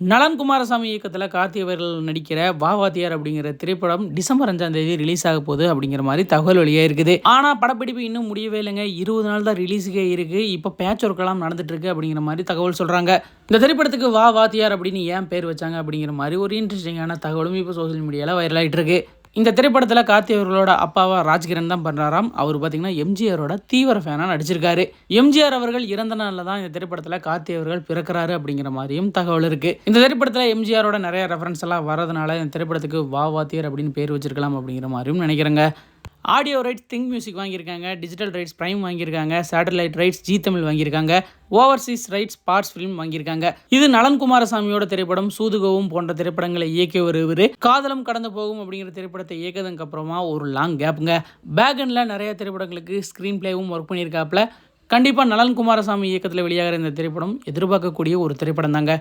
நலன் குமாரசாமி இயக்கத்தில் கார்த்தி அவர்கள் நடிக்கிற வாவாத்தியார் அப்படிங்கிற திரைப்படம் டிசம்பர் அஞ்சாம் தேதி ரிலீஸ் ஆக போகுது அப்படிங்கிற மாதிரி தகவல் வெளியாக இருக்குது. ஆனால் படப்பிடிப்பு இன்னும் முடியவே இல்லைங்க. இருபது நாள் தான் ரிலீஸுக்கே இருக்குது இப்போ பேட்ச் ஒர்க்கெல்லாம் நடந்துட்டு இருக்கு அப்படிங்கிற மாதிரி தகவல் சொல்கிறாங்க இந்த திரைப்படத்துக்கு வா வாத்தியார் அப்படின்னு ஏன் பேர் வச்சாங்க அப்படிங்கிற மாதிரி ஒரு இன்ட்ரெஸ்டிங்கான தகவலும் இப்போ சோஷியல் மீடியாவில் வைரலாகிட்டு இருக்கு. இந்த திரைப்படத்தில் கார்த்தி அவர்களோட அப்பாவா ராஜ்கிரண் தான் பண்ணுறாராம் அவர் பார்த்தீங்கன்னா எம்ஜிஆரோட தீவிர ஃபேனாக நடிச்சிருக்காரு. எம்ஜிஆர் அவர்கள் இறந்த நாளில் தான் இந்த திரைப்படத்தில் கார்த்தி அவர்கள் பிறக்கிறாரு அப்படிங்கிற மாதிரியும் தகவல் இருக்கு. இந்த திரைப்படத்தில் எம்ஜிஆரோட நிறைய ரெஃபரன்ஸ் எல்லாம் வரதுனால இந்த திரைப்படத்துக்கு வா வாத்தியர் அப்படின்னு பேர் வச்சிருக்கலாம் அப்படிங்கிற மாதிரியும் நினைக்கிறேங்க. ஆடியோ ரைட்ஸ் திங்க் மியூசிக் வாங்கியிருக்காங்க டிஜிட்டல் ரைட்ஸ் ப்ரைம் வாங்கியிருக்காங்க சேட்டலைட் ரைட்ஸ் ஜி தமிழ் வாங்கியிருக்காங்க ஓவர்சீஸ் ரைட்ஸ் பார்ட்ஸ் ஃபிலிம் வாங்கியிருக்காங்க. இது நலன் குமாரசாமியோட திரைப்படம் சூதுகவும் போன்ற திரைப்படங்களை இயக்கி வருவர் காதலம் கடந்து போகும் அப்படிங்கிற திரைப்படத்தை இயக்கதுக்கு அப்புறமா ஒரு லாங் கேப்புங்க பேகனில் நிறைய திரைப்படங்களுக்கு ஸ்க்ரீன் பிளேவும் ஒர்க் பண்ணியிருக்காப்புல. கண்டிப்பாக நலன் குமாரசாமி இயக்கத்தில் வெளியாகிற இந்த திரைப்படம் எதிர்பார்க்கக்கூடிய ஒரு திரைப்படம் தாங்க